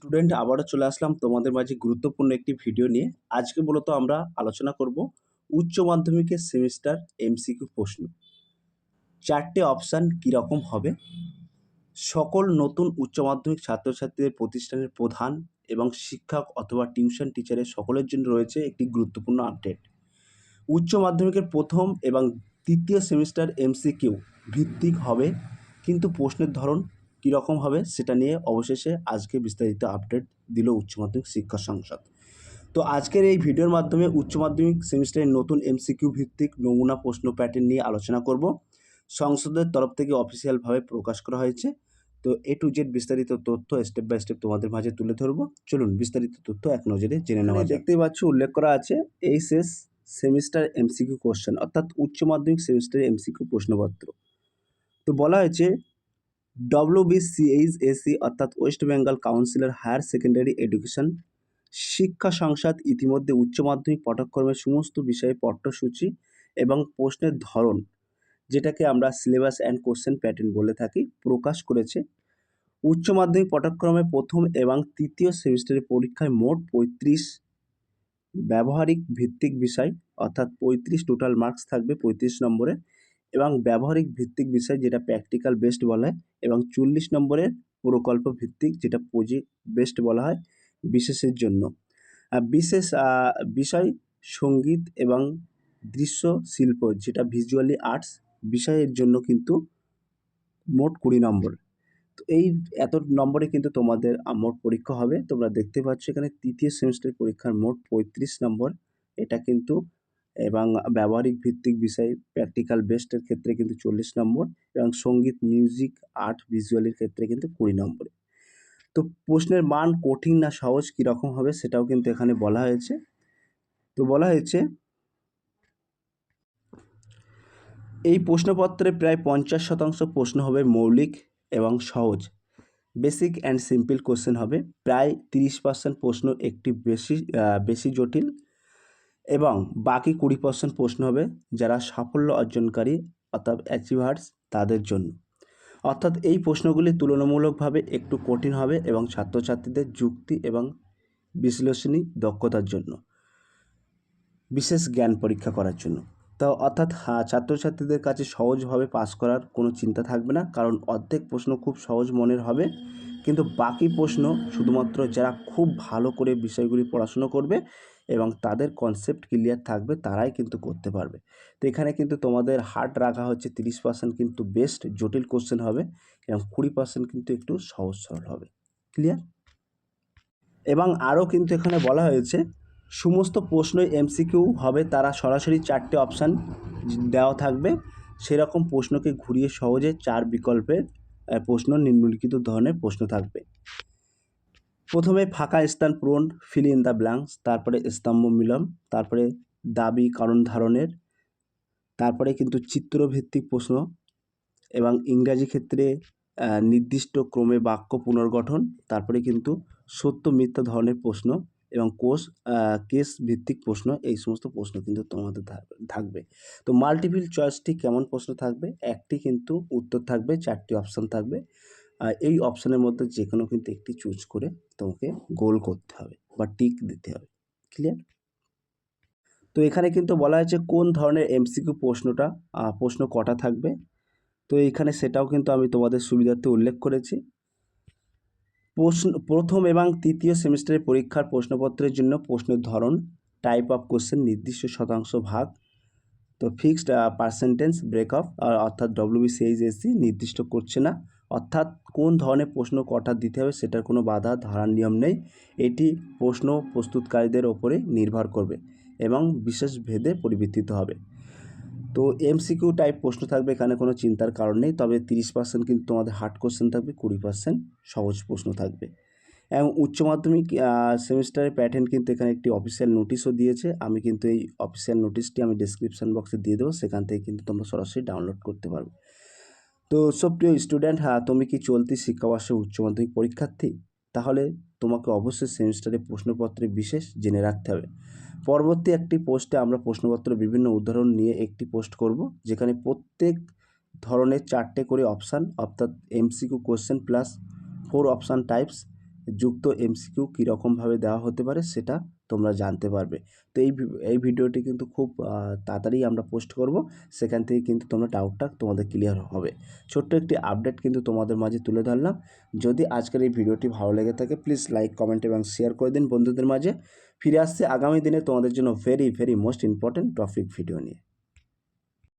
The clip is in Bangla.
স্টুডেন্ট, আবারও চলে আসলাম তোমাদের মাঝে গুরুত্বপূর্ণ একটি ভিডিও নিয়ে। আজকে মূলত আমরা আলোচনা করব উচ্চ মাধ্যমিকের সেমিস্টার এমসিকিউ প্রশ্ন। চারটে অপশান কীরকম হবে? সকল নতুন উচ্চ মাধ্যমিক ছাত্রছাত্রীদের প্রতিষ্ঠানের প্রধান এবং শিক্ষক অথবা টিউশন টিচারের সকলের জন্য রয়েছে একটি গুরুত্বপূর্ণ আপডেট। উচ্চ মাধ্যমিকের প্রথম এবং তৃতীয় সেমিস্টার এমসিকিউ ভিত্তিক হবে, কিন্তু প্রশ্নের ধরন কীরকম হবে সেটা নিয়ে অবশেষে আজকে বিস্তারিত আপডেট দিল উচ্চ মাধ্যমিক শিক্ষা সংসদ। তো আজকের এই ভিডিওর মাধ্যমে উচ্চ মাধ্যমিক সেমিস্টারের নতুন এমসিকিউ ভিত্তিক নমুনা প্রশ্ন প্যাটার্ন নিয়ে আলোচনা করব। সংসদের তরফ থেকে অফিসিয়ালভাবে প্রকাশ করা হয়েছে। তো এ টু জেড বিস্তারিত তথ্য স্টেপ বাই স্টেপ তোমাদের মাঝে তুলে ধরবো। চলুন বিস্তারিত তথ্য এক নজরে জেনে নেওয়া। দেখতেই পাচ্ছ উল্লেখ করা আছে এই শেষ সেমিস্টার এমসিকিউ কোশ্চেন অর্থাৎ উচ্চ মাধ্যমিক সেমিস্টারের এমসিকিউ প্রশ্নপত্র। তো বলা হয়েছে ডব্লিউবিসিএইচএসি অর্থাৎ West Bengal council of higher secondary education, শিক্ষা সংসদ ইতিমধ্যে উচ্চ মাধ্যমিক পাঠ্যক্রমের সমস্ত বিষয়ে পাঠ্যসূচি এবং প্রশ্নের ধরন, যেটাকে আমরা সিলেবাস অ্যান্ড কোশ্চেন প্যাটার্ন বলে থাকি, প্রকাশ করেছে। উচ্চ মাধ্যমিক পাঠ্যক্রমে প্রথম এবং তৃতীয় সেমিস্টারের পরীক্ষায় মোট পঁয়ত্রিশ ব্যবহারিক ভিত্তিক বিষয়, অর্থাৎ পঁয়ত্রিশ টোটাল মার্কস থাকবে পঁয়ত্রিশ নম্বরে। এবং ব্যবহারিক ভিত্তিক বিষয় যেটা প্র্যাকটিক্যাল বেস্ট বলা হয় এবং চল্লিশ নম্বরের প্রকল্প ভিত্তিক যেটা প্রজেক্ট বেস্ট বলা হয় বিশেষের জন্য। বিশেষ বিষয় সংগীত এবং দৃশ্য শিল্প যেটা ভিজুয়ালি আর্টস বিষয়ের জন্য কিন্তু মোট কুড়ি নম্বর। তো এই এত নম্বরে কিন্তু তোমাদের মোট পরীক্ষা হবে। তোমরা দেখতে পাচ্ছ এখানে তৃতীয় সেমিস্টার পরীক্ষার মোট পঁয়ত্রিশ নম্বর। এটা কিন্তু এবং ব্যবহারিক ভিত্তিক বিষয় প্র্যাকটিক্যাল বেস্টের ক্ষেত্রে কিন্তু চল্লিশ নম্বর এবং সংগীত মিউজিক আর্ট ভিজুয়ালের ক্ষেত্রে কিন্তু কুড়ি নম্বরে। তো প্রশ্নের মান কঠিন না সহজ কীরকম হবে সেটাও কিন্তু এখানে বলা হয়েছে। তো বলা হয়েছে, এই প্রশ্নপত্রে প্রায় পঞ্চাশ শতাংশ প্রশ্ন হবে মৌলিক এবং সহজ। বেসিক অ্যান্ড সিম্পল কোশ্চেন হবে। প্রায় তিরিশ পার্সেন্ট প্রশ্ন একটি বেশি বেশি জটিল। এবং বাকি কুড়ি পার্সেন্ট প্রশ্ন হবে যারা সাফল্য অর্জনকারী অর্থাৎ অ্যাচিভার্স তাদের জন্য। অর্থাৎ এই প্রশ্নগুলি তুলনামূলকভাবে একটু কঠিন হবে এবং ছাত্রছাত্রীদের যুক্তি এবং বিশ্লেষণী দক্ষতার জন্য বিশেষ জ্ঞান পরীক্ষা করার জন্য। তো অর্থাৎ হ্যাঁ, ছাত্রছাত্রীদের কাছে সহজভাবে পাস করার কোনো চিন্তা থাকবে না কারণ অর্ধেক প্রশ্ন খুব সহজ মনের হবে। কিন্তু বাকি প্রশ্ন শুধুমাত্র যারা খুব ভালো করে বিষয়গুলি পড়াশুনো করবে এবং তাদের কনসেপ্ট ক্লিয়ার থাকবে, তারাই কিন্তু করতে পারবে। তো এখানে কিন্তু তোমাদের হার্ড রাখা হচ্ছে তিরিশ পার্সেন্ট কিন্তু বেস্ট জটিল কোশ্চেন হবে এবং কুড়ি পার্সেন্ট কিন্তু একটু সহজ সরল হবে। ক্লিয়ার এবং আরও কিন্তু এখানে বলা হয়েছে, সমস্ত প্রশ্নই এমসিকিউ হবে, তারা সরাসরি চারটে অপশান দেওয়া থাকবে। সেরকম প্রশ্নকে ঘুরিয়ে সহজে চার বিকল্পের প্রশ্ন নিম্নলিখিত ধরনের প্রশ্ন থাকবে। প্রথমে ফাঁকা স্থান পূরণ ফিল ইন দ্য ব্ল্যাঙ্কস তারপরে স্তম্ভ মিলন, তারপরে দাবি কারণ ধারণের, তারপরে কিন্তু চিত্রভিত্তিক প্রশ্ন এবং ইংরাজি ক্ষেত্রে নির্দিষ্ট ক্রমে বাক্য পুনর্গঠন, তারপরে কিন্তু সত্য মিথ্যা ধরনের প্রশ্ন এবং কোষ কেস ভিত্তিক প্রশ্ন, এই সমস্ত প্রশ্ন কিন্তু তোমাদের থাকবে। তো মাল্টিপল চয়েসটি কেমন প্রশ্ন থাকবে? একটি কিন্তু উত্তর থাকবে, চারটি অপশান থাকবে। এই অপশানের মধ্যে যে কোনো কিন্তু একটি চুজ করে তোমাকে গোল করতে হবে বা টিক দিতে হবে। ক্লিয়ার তো এখানে কিন্তু বলা হয়েছে কোন ধরনের এমসিকিউ প্রশ্নটা প্রশ্ন কটা থাকবে। তো এইখানে সেটাও কিন্তু আমি তোমাদের সুবিধার্থে উল্লেখ করেছি। প্রশ্ন, প্রথম এবং তৃতীয় সেমিস্টারের পরীক্ষার প্রশ্নপত্রের জন্য প্রশ্নের ধরন টাইপ অফ কোশ্চেন নির্দিষ্ট শতাংশ ভাগ, তো ফিক্সড পার্সেন্টেজ ব্রেকআপ অর্থাৎ ডব্লিউবিসিএইচএসসি নির্দিষ্ট করছে না। অর্থাৎ কোন ধরনের প্রশ্ন কটা দিতে হবে সেটার কোনো বাধা ধরার নিয়ম নেই। এটি প্রশ্ন প্রস্তুতকারীদের ওপরে নির্ভর করবে এবং বিশেষ ভেদে পরিবর্তিত হবে। তো এমসিকিউ টাইপ প্রশ্ন থাকবে, এখানে কোনো চিন্তার কারণ নেই। তবে তিরিশ পার্সেন্ট কিন্তু তোমাদের হার্ড কোশ্চেন থাকবে, কুড়ি পার্সেন্ট সহজ প্রশ্ন থাকবে। এবং উচ্চ মাধ্যমিক সেমিস্টারের প্যাটার্ন কিন্তু এখানে একটি অফিসিয়াল নোটিশও দিয়েছে। আমি কিন্তু এই অফিসিয়াল নোটিশটি আমি ডিসক্রিপশান বক্সে দিয়ে দেবো। সেখান থেকে কিন্তু তোমরা সরাসরি ডাউনলোড করতে পারবে। তো সব প্রিয় স্টুডেন্ট হ্যাঁ তুমি কি চলতি শিক্ষাবর্ষে উচ্চ মাধ্যমিক পরীক্ষার্থী? তাহলে তোমাকে অবশ্যই সেমিস্টারে প্রশ্নপত্রে বিশেষ জেনে রাখতে হবে। পরবর্তী একটি পোস্টে আমরা প্রশ্নপত্র বিভিন্ন উদাহরণ নিয়ে একটি পোস্ট করব, যেখানে প্রত্যেক ধরনের চারটে করে অপশান, অর্থাৎ MCQ question plus four option types, যুক্ত এমসিকিউ কীরকমভাবে দেওয়া হতে পারে সেটা তোমরা জানতে পারবে। তো এই এই ভিডিওটি কিন্তু খুব তাড়াতাড়ি আমরা পোস্ট করব। সেখান থেকে কিন্তু তোমরা ডাউটটা তোমাদের ক্লিয়ার হবে। ছোট্ট একটি আপডেট কিন্তু তোমাদের মাঝে তুলে ধরলাম। যদি আজকের এই ভিডিওটি ভালো লেগে থাকে প্লিজ লাইক কমেন্ট এবং শেয়ার করে দিন বন্ধুদের মাঝে। ফিরে আসছে আগামী দিনে তোমাদের জন্য very very most important topic video নিয়ে।